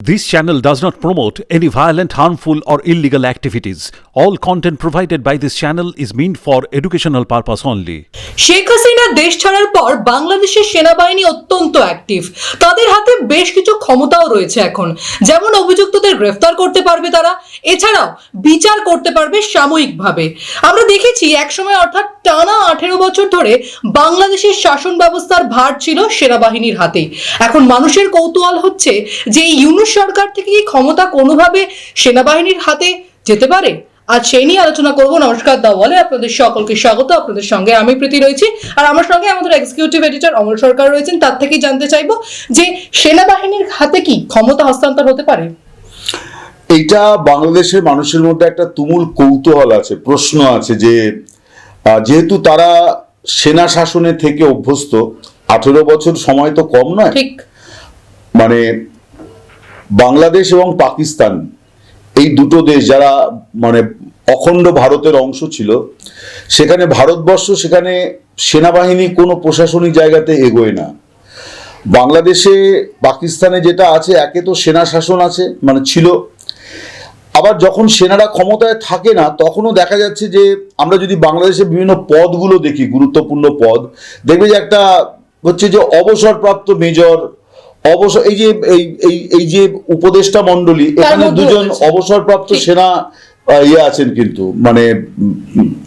This channel does not promote any violent, harmful, or illegal activities. All content provided by this channel is meant for educational purpose only. Sheikh Hasina দেশ ছাড়ার পর বাংলাদেশের সেনাবাহিনী অত্যন্ত active তাদের হাতে বেশ কিছু ক্ষমতাও রয়েছে এখন যেমন অভিযুক্তদের গ্রেফতার করতে পারবে তারা এছাড়াও বিচার করতে পারবে সাময়িকভাবে আমরা দেখেছি একসময় অর্থাৎ টানা আঠেরো বছর ধরে বাংলাদেশের শাসন ব্যবস্থার ভার ছিল সেনাবাহিনীর হাতেই এখন মানুষের কৌতূহল হচ্ছে যে ইউনুস সরকার থেকে কি ক্ষমতা কোনোভাবে সেনাবাহিনীর হাতে যেতে পারে? আজ সেই নিয়ে আলোচনা করব। নমস্কার দা বলে আপনাদের সকলকে স্বাগত। আপনাদের সঙ্গে আমি প্রীতি রয়েছি। আর আমার সঙ্গে আমাদের এক্সিকিউটিভ এডিটর অমল সরকার রয়েছেন। তার থেকেই জানতে চাইব যে সেনাবাহিনীর হাতে কি ক্ষমতা হস্তান্তর হতে পারে? এইটা বাংলাদেশের মানুষের মধ্যে একটা তুমুল কৌতূহল আছে প্রশ্ন আছে যে যেহেতু তারা সেনা শাসনে থেকে অভ্যস্ত আঠেরো বছর সময় তো কম নয়। ঠিক। মানে বাংলাদেশ এবং পাকিস্তান, এই দুটো দেশ যারা মানে অখণ্ড ভারতের অংশ ছিল, সেখানে ভারতবর্ষ, সেখানে সেনাবাহিনী কোনো প্রশাসনিক জায়গাতে এগোয় না। বাংলাদেশে পাকিস্তানে যেটা আছে, একে তো সেনা শাসন আছে মানে ছিল। আবার যখন সেনারা ক্ষমতায় থাকে না, তখনও দেখা যাচ্ছে যে আমরা যদি বাংলাদেশের বিভিন্ন পদগুলো দেখি, গুরুত্বপূর্ণ পদ, দেখবে যে একটা হচ্ছে যে অবসরপ্রাপ্ত মেজর এই যে এই এই এই যে উপদেষ্টা মণ্ডলী এখানে দুজন অবসরপ্রাপ্ত সেনা ইয়ে আছেন কিন্তু মানে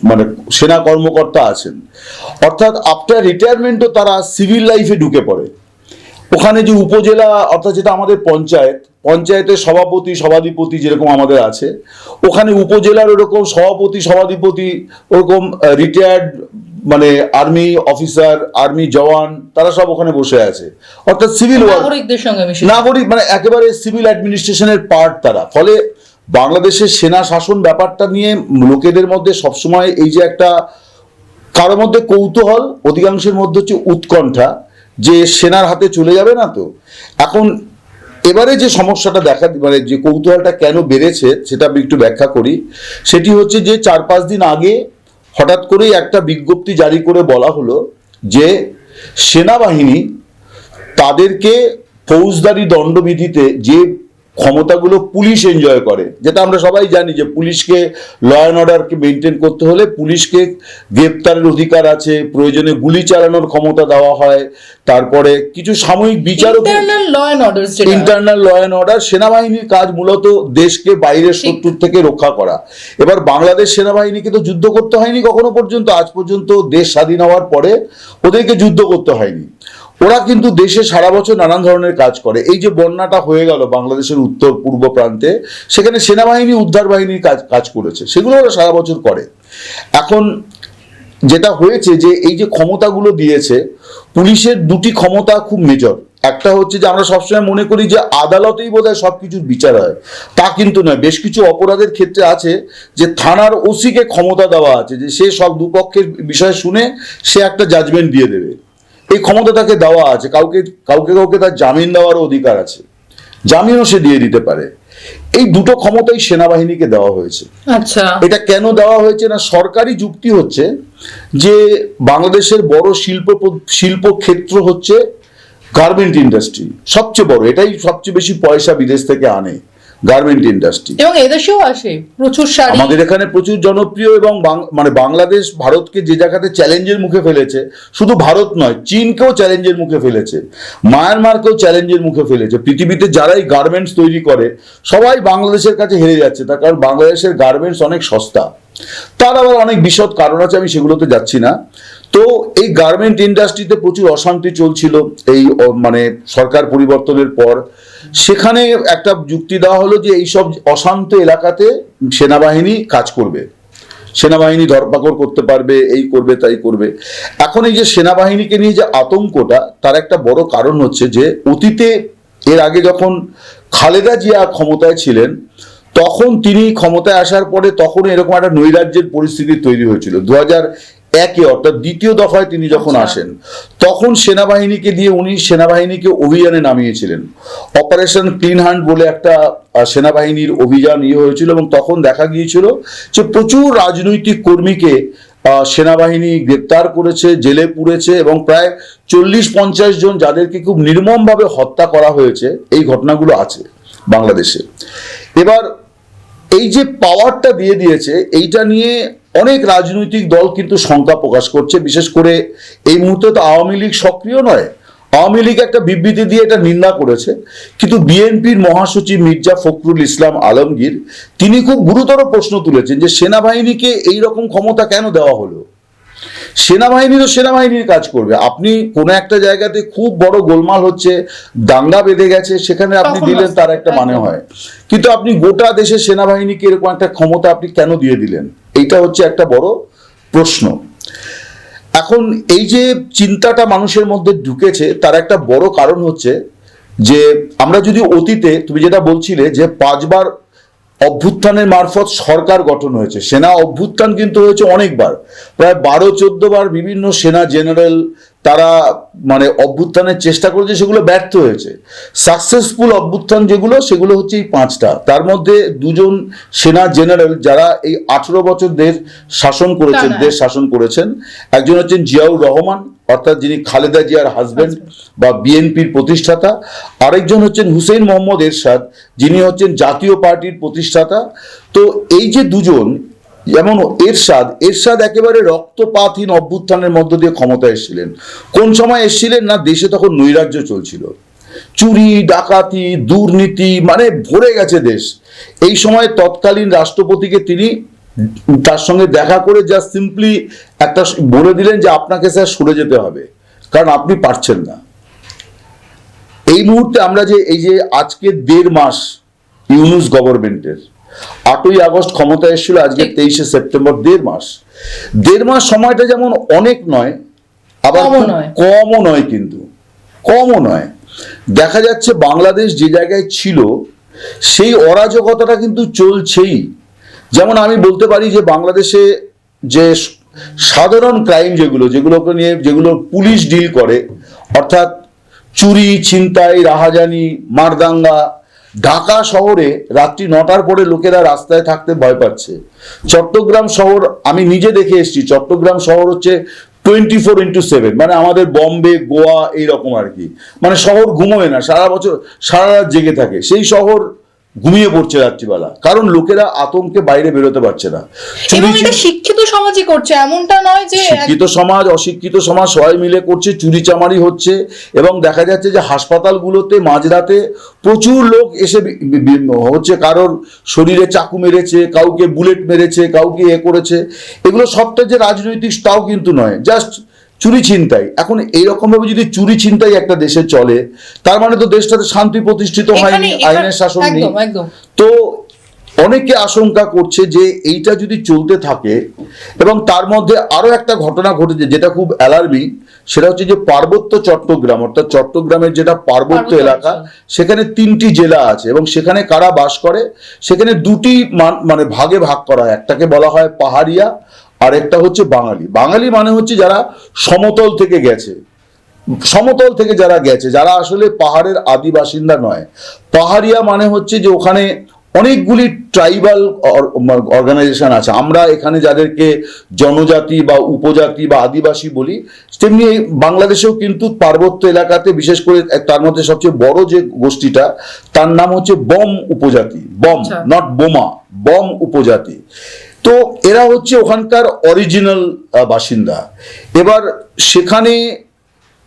মানে সেনা কর্মকর্তা আছেন। অর্থাৎ আফটার রিটায়ারমেন্টও তারা সিভিল লাইফে ঢুকে পড়ে। ওখানে যে উপজেলা অর্থাৎ যেটা আমাদের পঞ্চায়েত পঞ্চায়েতের সভাপতি সভাধিপতি যেরকম আমাদের আছে ওখানে উপজেলার ওরকম সভাপতি সভাধিপতি ওরকম রিটায়ার্ড মানে আর্মি অফিসার আর্মি জওয়ান তারা সব ওখানে বসে আছে। অর্থাৎ সিভিল নাগরিকদের সঙ্গে মিশে। নাগরিক মানে একেবারে সিভিল অ্যাডমিনিস্ট্রেশনের পার্ট তারা। ফলে বাংলাদেশের সেনা শাসন ব্যাপারটা নিয়ে লোকেদের মধ্যে সবসময় এই যে একটা কারোর মধ্যে কৌতূহল অধিকাংশের মধ্যে হচ্ছে উৎকণ্ঠা যে সেনার হাতে চলে যাবে না তো। এখন এবারে যে সমস্যাটা দেখা মানে যে কৌতূহলটা কেন বেড়েছে সেটা আমি একটু ব্যাখ্যা করি। সেটি হচ্ছে যে চার পাঁচ দিন আগে হঠাৎ করেই একটা বিজ্ঞপ্তি জারি করে বলা হলো যে সেনাবাহিনী তাদেরকে ফৌজদারি দণ্ডবিধিতে যে ক্ষমতাগুলো পুলিশ এনজয় করে। যেটা আমরা সবাই জানি যে পুলিশকে ল অ্যান্ড অর্ডারকে মেনটেন করতে হলে পুলিশকে গ্রেপ্তারের অধিকার আছে প্রয়োজনে গুলি চালানোর ক্ষমতা দেওয়া হয় তারপরে কিছু সাময়িক বিচার internal law and order internal law and order সেনাবাহিনীর কাজ মূলত দেশকে বাইরের শত্রুর থেকে রক্ষা করা। এবার বাংলাদেশ সেনাবাহিনীকে তো যুদ্ধ করতে হয়নি কখনো পর্যন্ত আজ পর্যন্ত দেশ স্বাধীন হওয়ার পরে ওদেরকে যুদ্ধ করতে হয়নি। ওরা কিন্তু দেশে সারা বছর নানান ধরনের কাজ করে। এই যে বন্যাটা হয়ে গেল বাংলাদেশের উত্তর পূর্ব প্রান্তে, সেখানে সেনাবাহিনী, উদ্ধার বাহিনীর কাজ কাজ করেছে। সেগুলো ওরা সারা বছর করে। এখন যেটা হয়েছে যে, এই যে ক্ষমতাগুলো দিয়েছে, পুলিশের দুটি ক্ষমতা খুব মেজর একটা হচ্ছে যে, আমরা সবসময় মনে করি যে, আদালতেই বোধহয় সব কিছুর বিচার হয়। তা কিন্তু নয়। বেশ কিছু অপরাধের ক্ষেত্রে আছে যে, থানার ওসিকে ক্ষমতা দেওয়া আছে যে, সে সব দুপক্ষের বিষয় শুনে সে একটা জাজমেন্ট দিয়ে দেবে। এই ক্ষমতা তাকে দেওয়া আছে কাউকে কাউকে কাউকে তার জামিন দেওয়ারও অধিকার আছে। জামিনও সে দিয়ে দিতে পারে। এই দুটো ক্ষমতাই সেনাবাহিনীকে দেওয়া হয়েছে। আচ্ছা। এটা কেন দেওয়া হয়েছে না? সরকারি যুক্তি হচ্ছে যে বাংলাদেশের বড় শিল্প শিল্প ক্ষেত্র হচ্ছে গার্মেন্ট ইন্ডাস্ট্রি সবচেয়ে বড়। এটাই সবচেয়ে বেশি পয়সা বিদেশ থেকে আনে। গার্মেন্ট ইন্ডাস্ট্রি এবং এদেশেও আসে প্রচুর শাড়ি। আমাদের এখানে প্রচুর জনপ্রিয় এবং মানে বাংলাদেশ ভারতকে যে জায়গাতে চ্যালেঞ্জের মুখে ফেলেছে শুধু ভারত নয় চীনকেও চ্যালেঞ্জের মুখে ফেলেছে মায়ানমারকেও চ্যালেঞ্জের মুখে ফেলেছে। পৃথিবীতে যারাই গার্মেন্টস তৈরি করে সবাই বাংলাদেশের কাছে হেরে যাচ্ছে তার কারণ বাংলাদেশের গার্মেন্টস অনেক সস্তা। তার আবার অনেক বিশদ কারণ আছে আমি সেগুলোতে যাচ্ছি না। তো এই গার্মেন্ট ইন্ডাস্ট্রিতে প্রচুর অশান্তি চলছিল, এই মানে সরকার পরিবর্তনের পর। সেখানে একটা যুক্তি দেওয়া হলো যে এইসব অশান্ত এলাকাতে সেনাবাহিনী কাজ করবে। সেনাবাহিনী ধরপাকড় করতে পারবে, এই করবে, তাই করবে। এখন এই যে সেনাবাহিনীকে নিয়ে যে আতঙ্কটা, তার একটা বড় কারণ হচ্ছে যে অতীতে এর আগে যখন খালেদা জিয়া ক্ষমতায় ছিলেন, তখন তিনি ক্ষমতায় আসার পরে তখন এরকম একটা নৈরাজ্যের পরিস্থিতি তৈরি হয়েছিল। দু হাজার একে অর্থাৎ দ্বিতীয় দফায় তিনি যখন আচ্ছা। আসেন তখন সেনাবাহিনীকে দিয়ে উনি সেনাবাহিনীকে অভিযানে নামিয়েছিলেন অপারেশন ক্লিন হ্যান্ড বলে একটা সেনাবাহিনীর অভিযান ইয়ে হয়েছিল এবং তখন দেখা গিয়েছিল যে প্রচুর রাজনৈতিক কর্মীকে সেনাবাহিনী গ্রেপ্তার করেছে জেলে পুড়েছে এবং প্রায় চল্লিশ পঞ্চাশ জন যাদেরকে খুব নির্মমভাবে হত্যা করা হয়েছে এই ঘটনাগুলো আছে বাংলাদেশে এবার এই যে পাওয়ারটা দিয়ে দিয়েছে এইটা নিয়ে অনেক রাজনৈতিক দল কিন্তু শঙ্কা প্রকাশ করছে বিশেষ করে এই মুহূর্তে তো আওয়ামী লীগ সক্রিয় নয়। আওয়ামী লীগ একটা বিবৃতি দিয়ে এটা নিন্দা করেছে কিন্তু বিএনপির মহাসচিব মির্জা ফখরুল ইসলাম আলমগীর তিনি খুব গুরুতর প্রশ্ন তুলেছেন যে সেনাবাহিনীকে এই রকম ক্ষমতা কেন দেওয়া হলো? সেনাবাহিনী তো সেনাবাহিনীর কাজ করবে। আপনি কোনো একটা জায়গাতে খুব বড় গোলমাল হচ্ছে দাঙ্গা বেঁধে গেছে সেখানে আপনি দিলেন তার একটা মানে হয়। কিন্তু আপনি গোটা দেশের সেনাবাহিনীকে এরকম একটা ক্ষমতা আপনি কেন দিয়ে দিলেন? এইটা হচ্ছে একটা বড় প্রশ্ন। এখন এই যে চিন্তাটা মানুষের মধ্যে ঢুকেছে, তার একটা বড় কারণ হচ্ছে যে আমরা যদি অতীতে, তুমি যেটা বলছিলে যে পাঁচবার অভ্যুত্থানের মারফত সরকার গঠন হয়েছে, সেনা অভ্যুত্থান কিন্তু হয়েছে অনেকবার। প্রায় বারো, চোদ্দ বার বিভিন্ন সেনা জেনারেল তারা মানে অভ্যুত্থানের চেষ্টা করেছে সেগুলো ব্যর্থ হয়েছে। সাকসেসফুল অভ্যুত্থান যেগুলো সেগুলো হচ্ছে এই পাঁচটা। তার মধ্যে দুজন সেনা জেনারেল যারা এই আঠেরো বছর দেশ শাসন করেছেন দেশ শাসন করেছেন একজন হচ্ছেন জিয়াউর রহমান অর্থাৎ যিনি খালেদা জিয়ার হাজবেন্ড বা বিএনপির প্রতিষ্ঠাতা। আরেকজন হচ্ছেন হুসেইন মোহাম্মদ এরশাদ যিনি হচ্ছেন জাতীয় পার্টির প্রতিষ্ঠাতা। তো এই যে দুজন যেমন এরশাদ এরশাদ একেবারে রক্তপাতহীন অভ্যুত্থানের মধ্য দিয়ে ক্ষমতা এসেছিলেন। কোন সময় এসেছিলেন না, দেশে তখন নৈরাজ্য চলছিল। চুরি, ডাকাতি, দুর্নীতি মানে ভরে গেছে দেশ। এই সময় তৎকালীন রাষ্ট্রপতিকে তিনি তার সঙ্গে দেখা করে যা সিম্পলি একটা বলে দিলেন যে, আপনাকে স্যার সরে যেতে হবে, কারণ আপনি পারছেন না। এই মুহূর্তে আমরা যে, এই যে আজকে দেড় মাস ইউনুস গভর্নমেন্টের আটই আগস্ট ক্ষমতা এসেছিল আজকে তেইশে সেপ্টেম্বর দেড় মাস। দেড় মাস সময়টা যেমন অনেক নয় আবার কমও নয়। কিন্তু। কমও নয়। দেখা যাচ্ছে বাংলাদেশ যে জায়গায় ছিল সেই অরাজকতাটা কিন্তু চলছেই। যেমন আমি বলতে পারি যে বাংলাদেশে যে সাধারণ ক্রাইম যেগুলো যেগুলোকে নিয়ে যেগুলো পুলিশ ডিল করে অর্থাৎ চুরি ছিনতাই রাহাজানি মারদাঙ্গা ঢাকা শহরে রাত্রি নটার পরে লোকেরা রাস্তায় থাকতে ভয় পাচ্ছে। চট্টগ্রাম শহর, আমি নিজে দেখে এসেছি, চট্টগ্রাম শহর হচ্ছে টোয়েন্টি ফোর ইন্টু সেভেন মানে আমাদের বম্বে, গোয়া, এইরকম আর কি। মানে শহর ঘুমোয় না, সারা বছর, সারা রাত জেগে থাকে। সেই শহর ঘুমিয়ে পড়ছে রাত্রিবেলা। কারণ লোকেরা আতঙ্কে বাইরে বেরোতে পারছে না। চুরি এবং এটা শিক্ষিত সমাজই করছে এমনটা নয় যে শিক্ষিত সমাজ অশিক্ষিত সমাজ সবাই মিলে করছে চুরি চামারি হচ্ছে এবং দেখা যাচ্ছে যে হাসপাতালগুলোতে মাঝরাতে প্রচুর লোক এসে হচ্ছে কারোর শরীরে চাকু মেরেছে কাউকে বুলেট মেরেছে কাউকে এ করেছে। এগুলো সবটা যে রাজনৈতিক তাও কিন্তু নয়। জাস্ট চুরি ছিনতাই। এখন এইরকম ভাবে যদি চুরি ছিনতাই একটা দেশে চলে তার মানে তো দেশটাতে শান্তি প্রতিষ্ঠিত হয়নি আইনের শাসন নেই। তো অনেকে আশঙ্কা করছে যে এইটা যদি চলতে থাকে এবং তার মধ্যে আরও একটা ঘটনা ঘটেছে যেটা খুব অ্যালার্মিং সেটা হচ্ছে যে পার্বত্য চট্টগ্রাম অর্থাৎ চট্টগ্রামের যেটা পার্বত্য এলাকা সেখানে তিনটি জেলা আছে এবং সেখানে কারা বাস করে? সেখানে দুটি মান- মানে ভাগে ভাগ করা হয়। একটাকে বলা হয় পাহাড়িয়া আর একটা হচ্ছে বাঙালি। বাঙালি মানে হচ্ছে যারা সমতল থেকে গেছে। সমতল থেকে যারা গেছে যারা আসলে পাহাড়ের আদি বাসিন্দা নয়। পাহাড়িয়া মানে হচ্ছে যে ওখানে অনেকগুলি ট্রাইবাল অর্গানাইজেশন আছে। আমরা এখানে যাদেরকে জনজাতি বা উপজাতি বা আদিবাসী বলি তেমনি বাংলাদেশেও কিন্তু পার্বত্য এলাকাতে বিশেষ করে তার মধ্যে সবচেয়ে বড় যে গোষ্ঠীটা তার নাম হচ্ছে বম উপজাতি। বম আচ্ছা। নট বোমা বম উপজাতি। তো এরা হচ্ছে ওখানকার অরিজিনাল বাসিন্দা। এবার সেখানে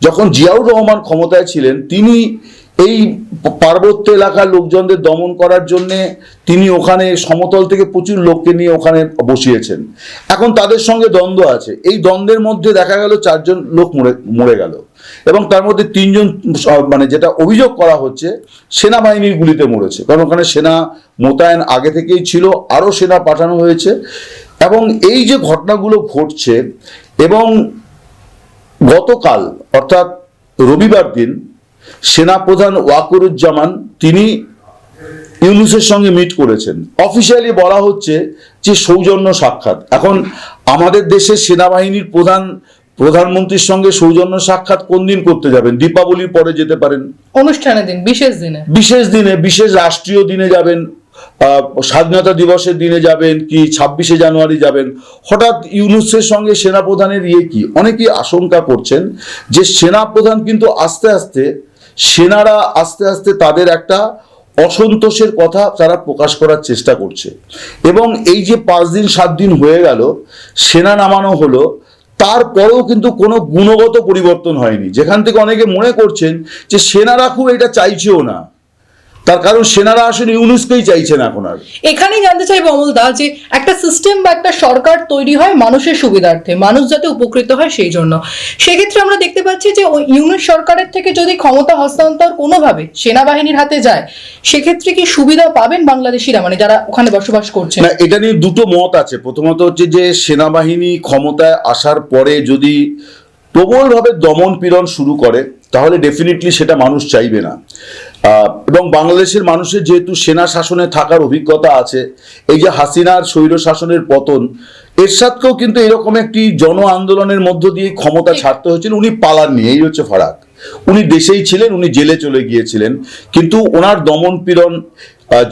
যখন জিয়াউর রহমান ক্ষমতায় ছিলেন তিনি এই পার্বত্য এলাকার লোকজনদের দমন করার জন্য তিনি ওখানে সমতল থেকে প্রচুর লোককে নিয়ে ওখানে বসিয়েছেন। এখন তাদের সঙ্গে দ্বন্দ্ব আছে। এই দ্বন্দ্বের মধ্যে দেখা গেল চারজন লোক মরে মরে গেল। এবং তার মধ্যে তিনজন মানে যেটা অভিযোগ করা হচ্ছে, সেনাবাহিনীর গুলিতে মরেছে। কারণ ওখানে সেনা মোতায়েন আগে থেকেই ছিল, আরও সেনা পাঠানো হয়েছে। এবং এই যে ঘটনাগুলো ঘটছে, এবং গতকাল, অর্থাৎ রবিবার দিন সেনাপ্রধান ওয়াকুরুজ্জামান তিনি ইউনুসের সঙ্গে মিট করেছেন। অফিসিয়ালি বলা হচ্ছে যে সৌজন্য সাক্ষাৎ। এখন আমাদের দেশের সেনাবাহিনীর প্রধান প্রধানমন্ত্রীর সঙ্গে সৌজন্য সাক্ষাৎ কোন দিন করতে যাবেন? দীপাবলির পরে যেতে পারেন। অনুষ্ঠানের দিন বিশেষ দিনে। বিশেষ দিনে বিশেষ রাষ্ট্রীয় দিনে যাবেন। আহ, স্বাধীনতা দিবসের দিনে যাবেন কি ছাব্বিশে জানুয়ারি যাবেন। হঠাৎ ইউনুসের সঙ্গে সেনাপ্রধানের ইয়ে কি? অনেকেই আশঙ্কা করছেন যে সেনাপ্রধান কিন্তু আস্তে আস্তে সেনারা আস্তে আস্তে তাদের একটা অসন্তোষের কথা তারা প্রকাশ করার চেষ্টা করছে। এবং এই যে পাঁচ দিন, সাত দিন হয়ে গেল, সেনা নামানো হলো, তারপরেও কিন্তু কোনো গুণগত পরিবর্তন হয়নি। যেখান থেকে অনেকে মনে করছেন যে সেনারা খুব এটা চাইছেও না। তার কারণ সেনারা আসলে ইউনুসকেই চাইছেন এখন আর। এখানেই জানতে চাইব অমল দা যে একটা সিস্টেম বা একটা সরকার তৈরি হয় মানুষের সুবিধার্থে মানুষ যাতে উপকৃত হয় সেই জন্য। সেক্ষেত্রে আমরা দেখতে পাচ্ছি যে ওই ইউনিট সরকারের থেকে যদি ক্ষমতা হস্তান্তর কোনোভাবে সেনাবাহিনীর হাতে যায় সেক্ষেত্রে কি সুবিধা পাবেন বাংলাদেশিরা? মানে যারা ওখানে বসবাস করছে না এটা নিয়ে দুটো মত আছে। প্রথমত হচ্ছে যে সেনাবাহিনী ক্ষমতায় আসার পরে যদি প্রবলভাবে দমন পীড়ন শুরু করে তাহলে ডেফিনেটলি সেটা মানুষ চাইবে না। এবং বাংলাদেশের মানুষের যেহেতু সেনা শাসনে থাকার অভিজ্ঞতা আছে এই যে হাসিনার স্বৈর শাসনের পতন এরশাদকেও কিন্তু এরকম একটি জন আন্দোলনের মধ্য দিয়ে ক্ষমতা ছাড়তে হয়েছিল। উনি পালাননি এই হচ্ছে ফারাক। উনি দেশেই ছিলেন উনি জেলে চলে গিয়েছিলেন। কিন্তু ওনার দমন পীড়ন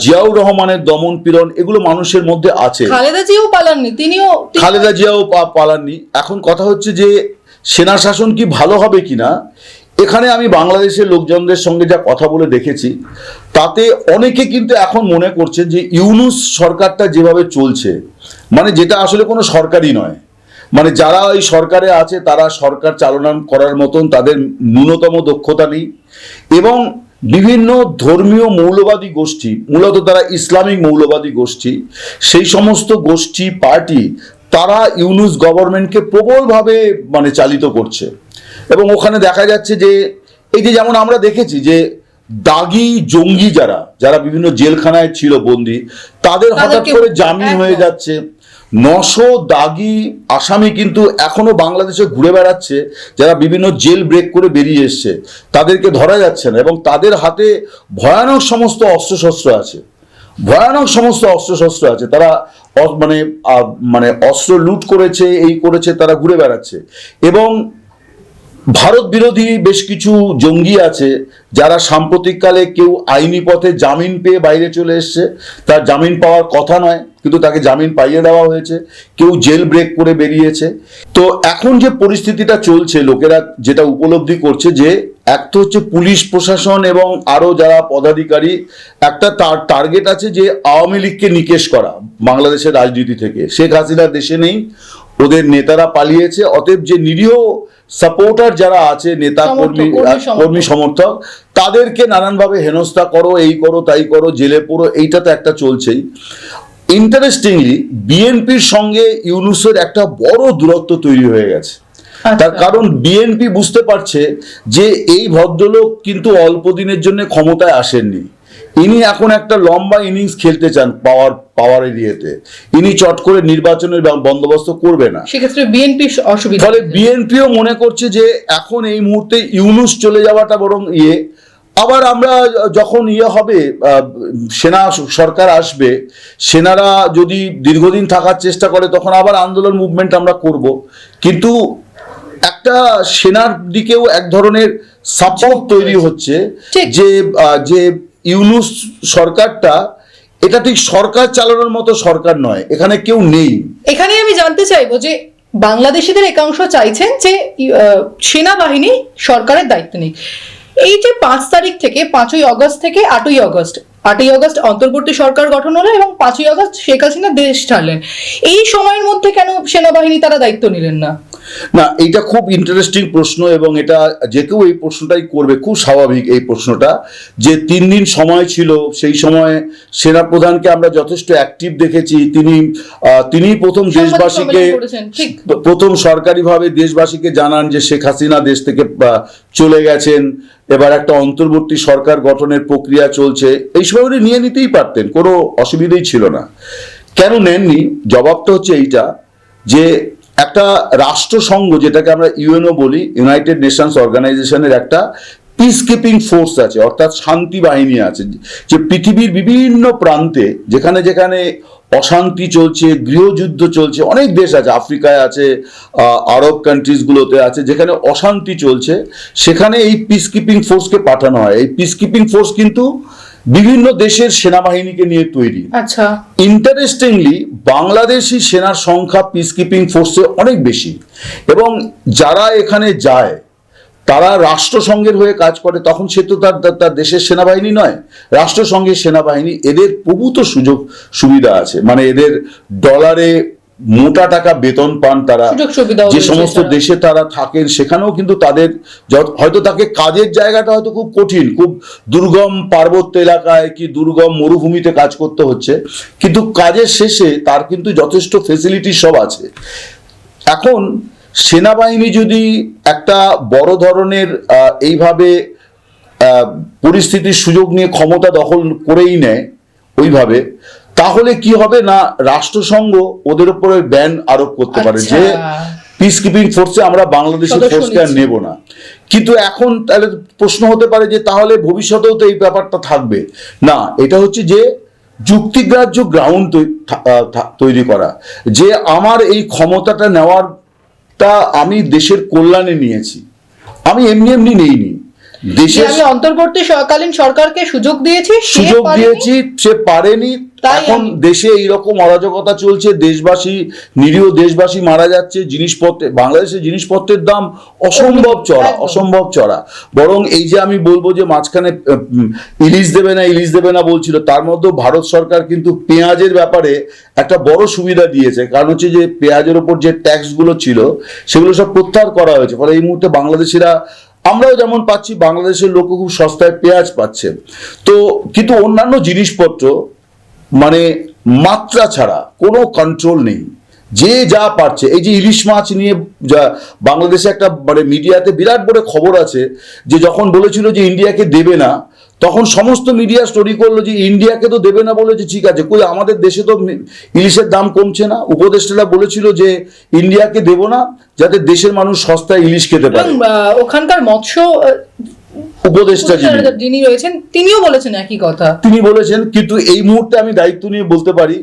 জিয়াউর রহমানের দমন পীড়ন এগুলো মানুষের মধ্যে আছে। খালেদা জিয়াও পালাননি তিনিও খালেদা জিয়াও পালাননি। এখন কথা হচ্ছে যে সেনা শাসন কি ভালো হবে কিনা? এখানে আমি বাংলাদেশের লোকজনদের সঙ্গে যা কথা বলে দেখেছি, তাতে অনেকে কিন্তু এখন মনে করছেন যে ইউনুস সরকারটা যেভাবে চলছে মানে যেটা আসলে কোনো সরকারই নয়। মানে যারা ওই সরকারে আছে, তারা সরকার চালনা করার মতন তাদের ন্যূনতম দক্ষতা নেই এবং বিভিন্ন ধর্মীয় মৌলবাদী গোষ্ঠী, মূলত তারা ইসলামিক মৌলবাদী গোষ্ঠী, সেই সমস্ত গোষ্ঠী, পার্টি, তারা ইউনুস গভর্নমেন্টকে প্রবলভাবে মানে চালিত করছে। এবং ওখানে দেখা যাচ্ছে যে এই যে যেমন আমরা দেখেছি যে দাগি জঙ্গি যারা যারা বিভিন্ন জেলখানায় ছিল বন্দি তাদের হঠাৎ করে জামিন হয়ে যাচ্ছে। নশো দাগি আসামি কিন্তু এখনও বাংলাদেশে ঘুরে বেড়াচ্ছে যারা বিভিন্ন জেল ব্রেক করে বেরিয়ে এসছে। তাদেরকে ধরা যাচ্ছে না এবং তাদের হাতে ভয়ানক সমস্ত অস্ত্রশস্ত্র আছে। ভয়ানক সমস্ত অস্ত্রশস্ত্র আছে। তারা মানে মানে অস্ত্র লুট করেছে এই করেছে তারা ঘুরে বেড়াচ্ছে। এবং ভারত বিরোধী বেশ কিছু জঙ্গি আছে যারা সাম্প্রতিককালে কেউ আইনি পথে জামিন পেয়ে বাইরে চলে এসছে। তার জামিন পাওয়ার কথা নয়, কিন্তু তাকে জামিন পাইয়ে দেওয়া হয়েছে। কেউ জেল ব্রেক করে বেরিয়েছে। তো এখন যে পরিস্থিতিটা চলছে, লোকেরা যেটা উপলব্ধি করছে যে এক তো হচ্ছে পুলিশ প্রশাসন এবং আরও যারা পদাধিকারী, একটা তার টার্গেট আছে যে আওয়ামী লীগকে নিকেশ করা বাংলাদেশের রাজনীতি থেকে। শেখ হাসিনা দেশে নেই ওদের নেতারা পালিয়েছে অতএব যে নিরীহ সাপোর্টার যারা আছে নেতা কর্মী কর্মী সমর্থক। তাদেরকে নানানভাবে হেনস্থা করো এই করো তাই করো জেলে পড়ো এইটা তো একটা চলছেই ইন্টারেস্টিংলি বিএনপির সঙ্গে ইউনুসের একটা বড় দূরত্ব তৈরি হয়ে গেছে তার আচ্ছা। কারণ বিএনপি বুঝতে পারছে যে এই ভদ্রলোক কিন্তু অল্প দিনের জন্য ক্ষমতায় আসেননি ইনি এখন একটা লম্বা ইনিংস খেলতে চান পাওয়ার পাওয়ার এরিয়াতে। ইনি চট করে নির্বাচনের বন্দোবস্ত করবে না। সেক্ষেত্রে বিএনপি অসুবিধা ফলে বিএনপিও মনে করছে যে এখন এই মুহূর্তে ইউনুস চলে যাওয়াটা বরং ইয়ে। আবার আমরা যখন ইয়ে হবে সেনা সরকার আসবে সেনারা যদি দীর্ঘদিন থাকার চেষ্টা করে তখন আবার আন্দোলন মুভমেন্ট আমরা করব। কিন্তু একটা সেনার দিকেও এক ধরনের সাপোর্ট তৈরি হচ্ছে। যে যে ইউনুস সরকারটা, এটা ঠিক সরকার চালানোর মতো সরকার নয়, এখানে কেউ নেই। এখানে আমি জানতে চাইব যে বাংলাদেশিদের একাংশ চাইছেন যে সেনাবাহিনী সরকারের দায়িত্ব নেই। এই যে পাঁচ তারিখ থেকে, পাঁচই অগস্ট থেকে আটই অগস্ট আটই অগস্ট অন্তর্বর্তী সরকার গঠন হলো এবং পাঁচই অগস্ট শেখ হাসিনা দেশ ছাড়লেন। এই সময়ের মধ্যে কেন সেনাবাহিনী তারা দায়িত্ব নিলেন না? না এইটা খুব ইন্টারেস্টিং প্রশ্ন এবং এটা যে কেউ এই প্রশ্নটাই করবে খুব স্বাভাবিক এই প্রশ্নটা যে তিন দিন সময় ছিল সেই সময় সেনাপ্রধানকে আমরা যথেষ্ট অ্যাক্টিভ দেখেছি তিনি তিনিই প্রথম দেশবাসীকে প্রথম সরকারিভাবে দেশবাসীকে জানান যে শেখ হাসিনা দেশ থেকে চলে গেছেন এবার একটা অন্তর্বর্তী সরকার গঠনের প্রক্রিয়া চলছে এই সময় উনি নিয়ে নিতেই পারতেন কোনো অসুবিধেই ছিল না। কেন নেননি? জবাবটা হচ্ছে এইটা যে একটা রাষ্ট্রসংঘ, যেটাকে আমরা ইউএনও বলি ইউনাইটেড নেশনস অর্গানাইজেশনের একটা পিস কিপিং ফোর্স আছে, অর্থাৎ শান্তি বাহিনী আছে, যে পৃথিবীর বিভিন্ন প্রান্তে, যেখানে যেখানে অশান্তি চলছে, গৃহযুদ্ধ চলছে, অনেক দেশ আছে, আফ্রিকায় আছে আরব কান্ট্রিজগুলোতে আছে, যেখানে অশান্তি চলছে, সেখানে এই পিস কিপিং ফোর্সকে পাঠানো হয়। এই পিস কিপিং ফোর্স কিন্তু বিভিন্ন দেশের সেনাবাহিনীকে নিয়ে তৈরি। আচ্ছা। ইন্টারেস্টিংলি বাংলাদেশি সেনার সংখ্যা পিস কিপিং ফোর্সে অনেক বেশি। এবং যারা এখানে যায় তারা রাষ্ট্রসংঘের হয়ে কাজ করে তখন সে তো তার তার- তার দেশের সেনাবাহিনী নয়। রাষ্ট্রসংঘের সেনাবাহিনী এদের প্রভূত সুযোগ সুবিধা আছে। মানে এদের ডলারে মোটা টাকা বেতন পান তারা। যে সমস্ত দেশে তারা থাকেন সেখানেও কিন্তু তাদের হয়তো তাকে কাজের জায়গাটা হয়তো খুব কঠিন খুব দুর্গম পার্বত্য এলাকায় কি দুর্গম মরুভূমিতে কাজ করতে হচ্ছে। কিন্তু কাজের শেষে তার কিন্তু যথেষ্ট ফেসিলিটি সব আছে। এখন সেনাবাহিনী যদি একটা বড় ধরনের এইভাবে আহ, পরিস্থিতির সুযোগ নিয়ে ক্ষমতা দখল করেই নেয় ওইভাবে তাহলে কি হবে না রাষ্ট্রসংঘ ওদের উপরে ব্যান আরোপ করতে পারে আচ্ছা। যে পিস কিপিং ফোর্সে আমরা বাংলাদেশের ফোর্সকে আর নেব না। কিন্তু এখন তাহলে প্রশ্ন হতে পারে যে তাহলে ভবিষ্যতেও তো এই ব্যাপারটা থাকবে। না এটা হচ্ছে যে যুক্তিগ্রাহ্য গ্রাউন্ড তৈরি করা। যে আমার এই ক্ষমতাটা নেওয়ারটা আমি দেশের কল্যাণে নিয়েছি। আমি এমনি এমনি নেইনি। দেশের অন্তর্বর্তী সরকারকে সুযোগ দিয়েছি? সুযোগ দিয়েছি সে পারেনি। এখন দেশে এইরকম অরাজকতা চলছে দেশবাসী নিরীহ দেশবাসী মারা যাচ্ছে জিনিসপত্রে বাংলাদেশের জিনিসপত্রের দাম অসম্ভব চড়া অসম্ভব চড়া। বরং এই যে আমি বলব যে মাঝখানে ইলিশ দেবে না ইলিশ দেবে না বলছিল তার মধ্যেও ভারত সরকার কিন্তু পেঁয়াজের ব্যাপারে একটা বড় সুবিধা দিয়েছে। কারণ হচ্ছে যে পেঁয়াজের ওপর যে ট্যাক্সগুলো ছিল সেগুলো সব প্রত্যাহার করা হয়েছে। ফলে এই মুহূর্তে বাংলাদেশিরা আমরাও যেমন পাচ্ছি বাংলাদেশের লোক খুব সস্তায় পেঁয়াজ পাচ্ছে। তো কিন্তু অন্যান্য জিনিসপত্র মানে মাত্রা ছাড়া কোনো কন্ট্রোল নেই। যে যা পারছে, এই যে ইলিশ মাছ নিয়ে যা বাংলাদেশে একটা মানে মিডিয়াতে বিরাট বড় খবর আছে যে যখন বলেছিল যে ইন্ডিয়াকে দেবে না, তখন সমস্ত মিডিয়া স্টোরি করল যে ইন্ডিয়াকে তো দেবে না বলেছে, ঠিক আছে, কই আমাদের দেশে তো ইলিশের দাম কমছে না। উপদেষ্টারা বলেছিল যে ইন্ডিয়াকে দেব না, যাতে দেশের মানুষ সস্তায় ইলিশ খেতে পারে। ওখানকার মৎস্য উপদেষ্টা যিনি। যিনি রয়েছেন তিনিও বলেছেন একই কথা। তিনি বলেছেন কিন্তু এই মুহূর্তে আমি দায়িত্ব নিয়ে বলতে পারি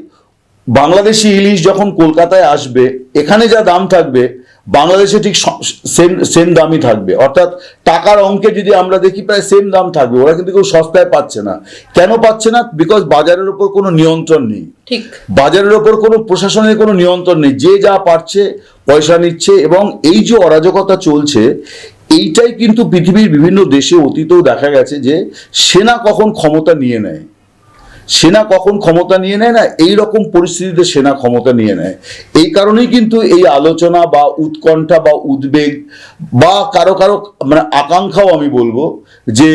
বাংলাদেশি ইলিশ যখন কলকাতায় আসবে এখানে যা দাম থাকবে বাংলাদেশে ঠিক সেম সেম দামই থাকবে। অর্থাৎ টাকার অঙ্কে যদি আমরা দেখি প্রায় সেম দাম থাকবে। ওরা কিন্তু কেউ সস্তায় পাচ্ছে না। কেন পাচ্ছে না? বিকজ বাজারের ওপর কোনো নিয়ন্ত্রণ নেই। ঠিক। বাজারের ওপর কোনো প্রশাসনের কোনো নিয়ন্ত্রণ নেই। যে যা পারছে পয়সা নিচ্ছে এবং এই যে অরাজকতা চলছে এইটাই কিন্তু পৃথিবীর বিভিন্ন দেশে অতীতেও দেখা গেছে যে সেনা কখন ক্ষমতা নিয়ে নেয়। সেনা কখন ক্ষমতা নিয়ে নেয় না এই রকম পরিস্থিতিতে সেনা ক্ষমতা নিয়ে নেয়। এই কারণেই কিন্তু এই আলোচনা বা উৎকণ্ঠা বা উদ্বেগ বা কারও কারও মানে আকাঙ্ক্ষাও আমি বলব যে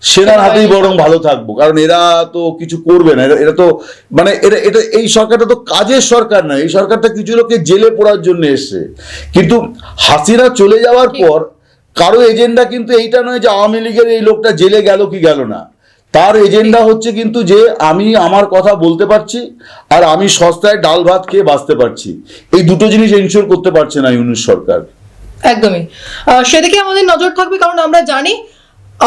সেনার হাতেই বরং ভালো থাকব। কারণ এরা তো কিছু করবে না এরা- তো মানে এটা এটা এই সরকারটা তো কাজের সরকার না এই সরকারটা কিছু লোককে জেলে পড়ার জন্য এসছে। কিন্তু হাসিনা চলে যাওয়ার পর কারও এজেন্ডা কিন্তু এইটা নয় যে আওয়ামী লীগের এই লোকটা জেলে গেল কি গেল না। তার এজেন্ডা হচ্ছে কিন্তু যে আমি আমার কথা বলতে পারছি আর আমি সস্তায় ডাল ভাত খেয়ে বাঁচতে পারছি। এই দুটো জিনিস এনশিওর করতে পারছে না ইউনিশ সরকার। একদমই। সেদিকে আমাদের নজর থাকবে কারণ আমরা জানি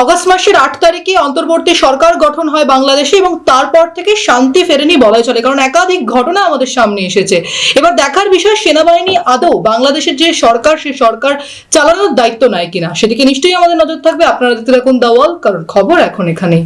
অগস্ট মাসের আট তারিখে অন্তর্বর্তী সরকার গঠন হয় বাংলাদেশে এবং তারপর থেকে শান্তি ফেরেনি বলাই চলে, কারণ একাধিক ঘটনা আমাদের সামনে এসেছে। এবার দেখার বিষয়, সেনাবাহিনী আদৌ বাংলাদেশের যে সরকার, সে সরকার চালানোর দায়িত্ব নেয় কিনা? সেদিকে নিশ্চয়ই আমাদের নজর থাকবে। আপনারা দেখতে থাকুন দাওয়াল কারণ খবর এখন এখানেই।